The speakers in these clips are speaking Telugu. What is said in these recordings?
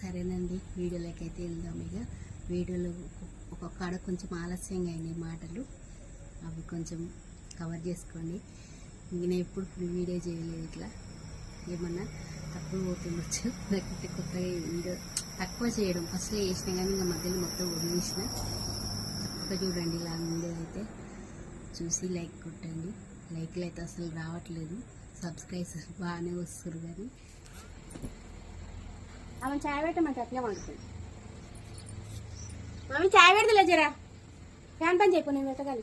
సరేనండి వీడియోలోకి అయితే వెళ్దాం ఇక. వీడియోలో ఒక్కొక్క కాడ కొంచెం ఆలస్యంగా అయినాయి మాటలు. అవి కొంచెం కవర్ చేసుకోండి. నేను ఎప్పుడు ఫుల్ వీడియో చేయలేదు ఇట్లా. ఏమన్నా తక్కువ పోతుండొచ్చు లేకపోతే కొత్తగా వీడియో తక్కువ చేయడం. ఫస్ట్లో చేసినా కానీ ఇంకా మధ్యలో మొత్తం వదిలేసిన. తప్పక చూడండి ఇలా ముందే అయితే. చూసి లైక్ కొట్టండి. లైక్లు అయితే అసలు రావట్లేదు. సబ్స్క్రైబ్స్ బాగానే వస్తారు కానీ ఆమె చాయ్ పెట్టమంటే అట్లే వండుతుంది. మమ్మీ చాయ్ పెడతలే జరా. ఫ్యాన్ పని చెప్పు నేను పెట్టగలి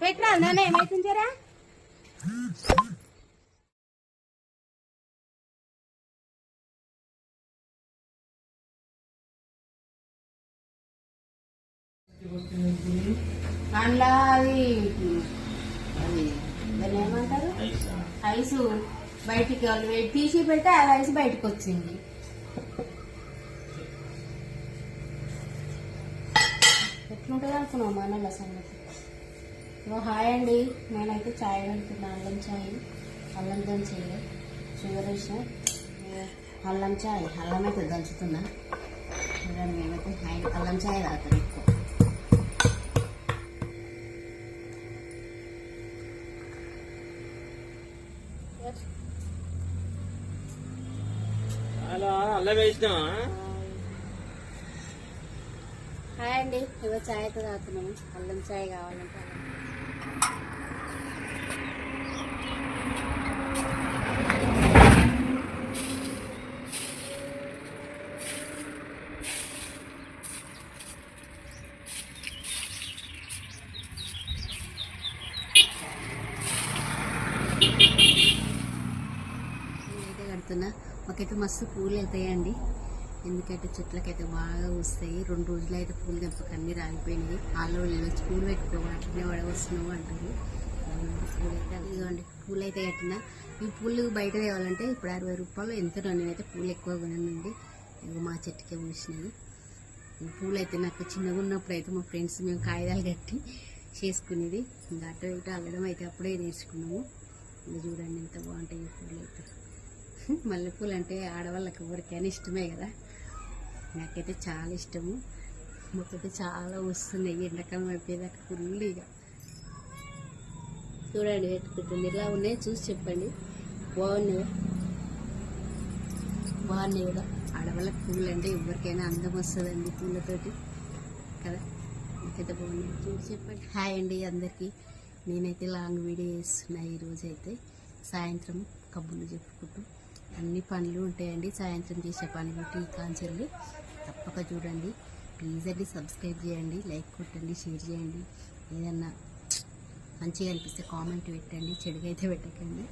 పెట్టరా నాన్న ఏమైతుంది జరా? అందులో అది అది దాన్ని ఏమంటారు? ఐసు. బయటికి వాళ్ళు తీసి పెడితే ఆ ఐస్ బయటకు వచ్చింది. ఎట్లుంటుంది అనుకున్నావు మనల సంగతి? ఓ హాయ్ అండి. నేనైతే చాయ్ పెడుతున్నాను అల్లం చాయ్. అల్లం దంచేది షుగర్ వేసిన. అల్లం చాయ్. అల్లం అయితే దంచుతున్నా. చూడండి మేమైతే హాయ్. అల్లం చాయ్ తాగుతాం ఎక్కువ. అలా అల్లం వేసినా హాయ్ అండి ఇగో చాయ్ తాగుతున్నాము అల్లం చాయ్ కావాలంటే అల్లం. పెడుతున్నా మాకైతే మస్తు పూలు వెళ్తాయండి ఎందుకంటే చెట్లకైతే బాగా వస్తాయి. రెండు రోజులు అయితే పూలు కనుక అన్ని రాలిపోయినాయి. వాళ్ళు వచ్చి పూలు పెట్టుకోవాలి అట్లనే వడవస్తున్నావు అంటారు. పూలు అయితే ఇదిగోండి పూలు అయితే కట్టిన. ఈ పూలు బయట తేవాలంటే ఇప్పుడు అరవై రూపాయలు ఎంతనో నేనైతే పూలు ఎక్కువ కొనండి ఇగో మా చెట్టుకే పూసినాయి. ఈ పూలు అయితే నాకు చిన్నగా ఉన్నప్పుడు అయితే మా ఫ్రెండ్స్ మేము కాగితాలు కట్టి చేసుకునేది. ఇంకా అటు ఇటు అల్లడం అయితే అప్పుడే నేర్చుకున్నాము. ఇంకా చూడండి ఎంత బాగుంటాయి పూలు అయితే మల్లెపూలు అంటే ఆడవాళ్ళకి ఎవరికైనా ఇష్టమే కదా. నాకైతే చాలా ఇష్టము. మొక్కైతే చాలా వస్తున్నాయి. ఎండాకాలం అయిపోయేదాకా ఫుల్ ఇక. చూడండి పెట్టుకుంటుంది ఇలా ఉన్నాయి చూసి చెప్పండి. బాగున్నాయి? బాగున్నాయి కదా. ఆడవాళ్ళకి పూలు అంటే ఎవరికైనా అందం వస్తుందండి పూలతోటి. కదా? నాకైతే బాగున్నాయి. చూసి చెప్పండి. హాయ్ అండి అందరికీ. నేనైతే లాంగ్ వీడియో చేస్తున్నా ఈరోజు అయితే సాయంత్రం కబుర్లు చెప్పుకుంటూ. అన్ని పనులు ఉంటాయండి. సాయంత్రం చేసే పనులు టీ కాంచెల్లి తప్పక చూడండి. ప్లీజ్ అండి సబ్స్క్రైబ్ చేయండి లైక్ కొట్టండి షేర్ చేయండి. ఏదన్నా మంచిగా అనిపిస్తే కామెంట్ పెట్టండి చెడుగా అయితే పెట్టకండి.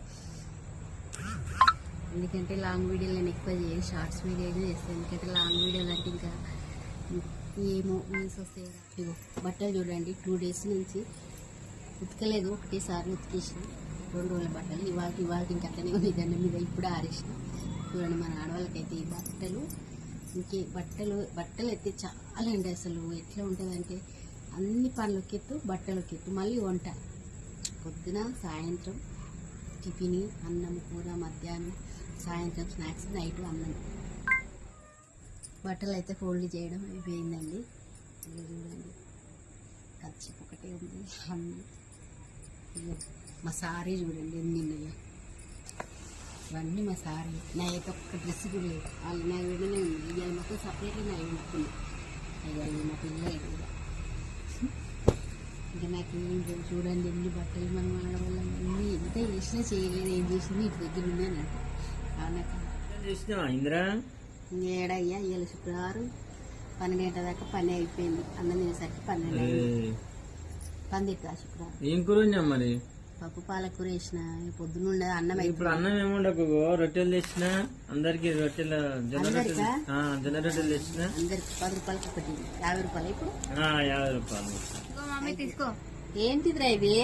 ఎందుకంటే లాంగ్ వీడియోలు నేను ఎక్కువ చేయను షార్ట్స్ వీడియోలు చేస్తాను ఎందుకంటే లాంగ్ వీడియోలు అంటే ఇంకా ఏమో మీన్స్ వస్తాయి బట్టలు చూడండి. టూ డేస్ నుంచి ఉతకలేదు. ఒకటేసారి ఉతికేసిన. రెండు రోజుల బట్టలు ఇవాళ ఇవాళ ఇంకా అట్లనే ఉంది. దాని మీద ఇప్పుడు ఆరేసిన. చూడండి మన ఆడవాళ్ళకైతే ఈ బట్టలు ఇంకే బట్టలు బట్టలు అయితే చాలా అండి అసలు. ఎట్లా ఉంటుందంటే అన్ని పనులకి ఎత్తు బట్టలకి ఎత్తు. మళ్ళీ వంట. పొద్దున సాయంత్రం టిఫిన్ అన్నం కూర మధ్యాహ్నం సాయంత్రం స్నాక్స్ నైట్ అన్నం బట్టలు అయితే ఫోల్డ్ చేయడం అయిపోయిందండి. చూడండి. ఖర్చు ఒకటే ఉంది. అన్నీ. మా సారీ చూడండి ఎన్ని ఇవన్నీ మా సారీ. నా అయితే ఒక్క డ్రెస్ కూడా లేదు. వాళ్ళు నా విడనే ఉంది ఇవాళ మొత్తం సపరేట్గా నా విడుకున్నాయి అయ్యాలి మా పిల్లలు కూడా. ఇంకా నాకు. చూడండి ఎన్ని బట్టలు మనం ఆడవాళ్ళం. అన్ని ఎంత చేసినా చేయలేదు ఏం చేసింది ఇటు దగ్గర ఉన్నాను ఇందిరా? ఏడయ్యా ఇవాళ శుక్రవారం. పన్నెండు దాకా పని అయిపోయింది. అన్నం తినేసరికి పన్నెండు అయింది. పందిట్టు శుక్రవారం. ఏం కూర మరి? పప్పు పాలకూర వేసిన పొద్దున ఉండదు అన్నం ఇప్పుడు అన్నం ఏముండకు రొట్టెలు తెచ్చిన అందరికి రొట్టెల జొన్న రొట్టెలు జొన్న రొట్టెలు తెచ్చిన. అందరికి పది రూపాయలకి ఒకటి యాభై రూపాయలు ఇప్పుడు? ఆ, యాభై రూపాయలు. మమ్మీ తీసుకో. ఏంటిదిరా ఇది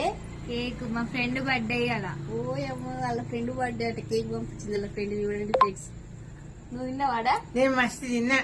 కేక్ మా ఫ్రెండ్ బర్త్డే అలా. ఓ ఏమో వాళ్ళ ఫ్రెండ్ బర్త్డే అంటే. కేక్ పంపించింది వాళ్ళ ఫ్రెండ్ చూడండి ఫ్రెండ్స్ నువ్వు తిన్నావాడా? నేను మస్తు తిన్నా.